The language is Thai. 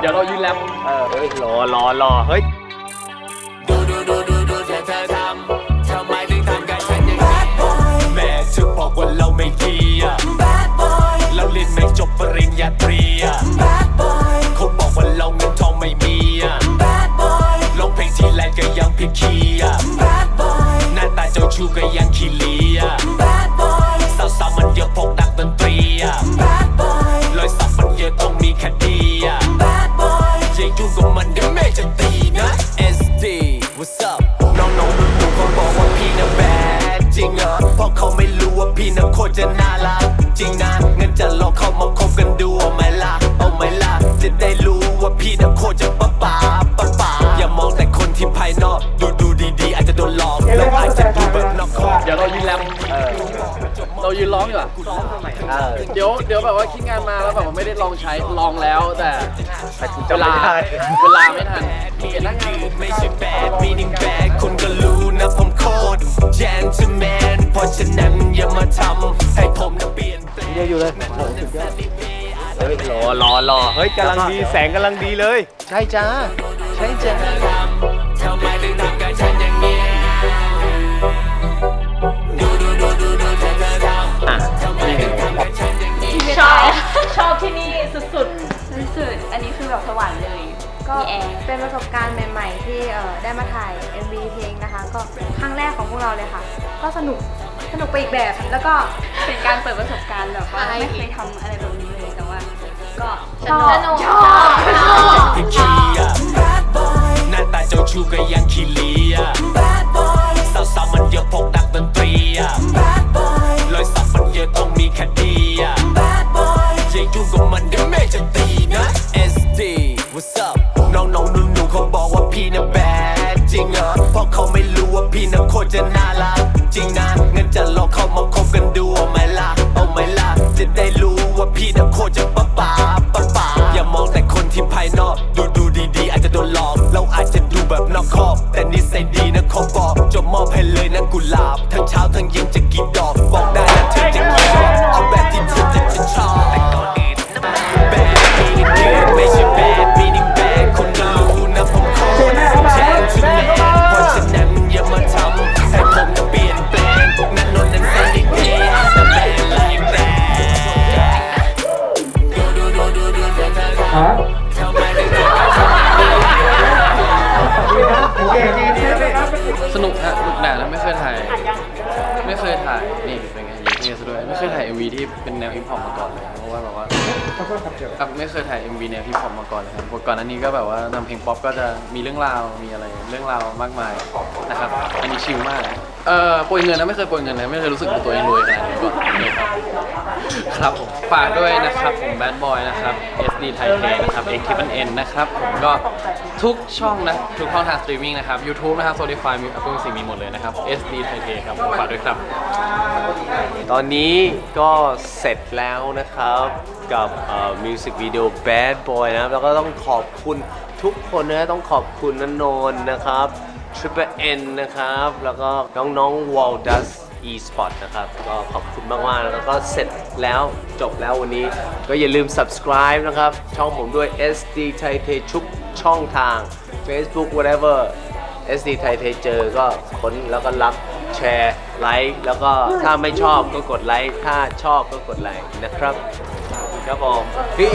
เดี๋ยวเรายืนแรปเออเฮ้ยรอรอรอเฮ้ย เรายืนร้องดีกว่าเออเดี๋ยวเดี๋ยวแบบว่าคิดงานมาแล้วแบบว่าไม่ได้ลองใช้ลองแล้วแต่แต่คุณเวจำไม่ลาได้ เวลาไม่ทันเปลี่ยนหน้างาน ไม่ใช่แบดมีนิ่งแบดคุณก็รู้นะผมโคตร gentleman เพราะฉะนั้นอย่ามาทำให้ผมน่ะเปลี่ยนแปลงเยอะอยู่เลยเฮ้ยรอรอรอเฮ้ยกำลังดีแสงกำลังดีเลย ใช่จ้า ใช่จ้า ทำไมถึงทำกับฉันอย่าง ก็มีแอร์ เป็นประสบการณ์ใหม่ ๆ ที่เอ่อได้มาถ่าย MV เพลงนะคะ ก็ครั้งแรกของพวกเราเลยค่ะ ก็สนุกสนุกไปอีกแบบ แล้วก็เป็นการเปิดประสบการณ์แบบว่าไม่เคยทำอะไรแบบนี้เลยแต่ว่า ก็ชอบสนุกชอบ ชอบ 69 นุกฮะสนุกหนาแล้วไม่เคยถ่าย ไม่เคยถ่ายนี่เป็นไงยิงเท่ซะด้วยไม่เคยถ่าย MV ที่เป็นแนวฮิปฮอปมาก่อนเลยเพราะว่าแบบว่าครับไม่เคยถ่าย MV แนวฮิปฮอปมาก่อนเลยครับก่อนหน้านี้ก็แบบว่าทำเพลงป๊อปก็จะมีเรื่องราวมีอะไรเรื่องราวมากมายนะครับอันนี้ชิลมาก เอ่อโปรยเงินนะไม่เคยโปรยเงินเลยไม่เคยรู้สึกว่าตัวเองรวยขนาดนี้ก่อนครับครับผมฝากด้วยนะครับผมแบดบอยนะครับ SD ไทยเทนะครับ X T N N นะครับผมก็ทุกช่องนะทุกช่องทางสตรีมมิ่งนะครับ YouTube นะครับ Spotify มี Apple Music มีหมดเลยนะครับ SD ไทยเทครับผมฝากด้วยครับ ตอนนี้ก็เสร็จแล้วนะครับกับมิวสิกวิดีโอ Bad Boy นะครับแล้วก็ต้องขอบคุณทุกคนนะต้องขอบคุณนนนท์นะครับ Triple N นะครับ แล้วก็น้องๆ Waldas eSport นะครับ ก็ขอบคุณมากๆ แล้วก็เสร็จแล้วจบแล้ววันนี้ ก็อย่าลืม subscribe นะครับ ช่องผมด้วย SD ไทยเททุกช่องทาง Facebook whatever SD ไทยเทเจอก็ค้นแล้วก็รับแชร์ไลค์แล้วก็ถ้าไม่ชอบก็กดไลค์ถ้าชอบก็กดไลค์นะครับครับผมพี่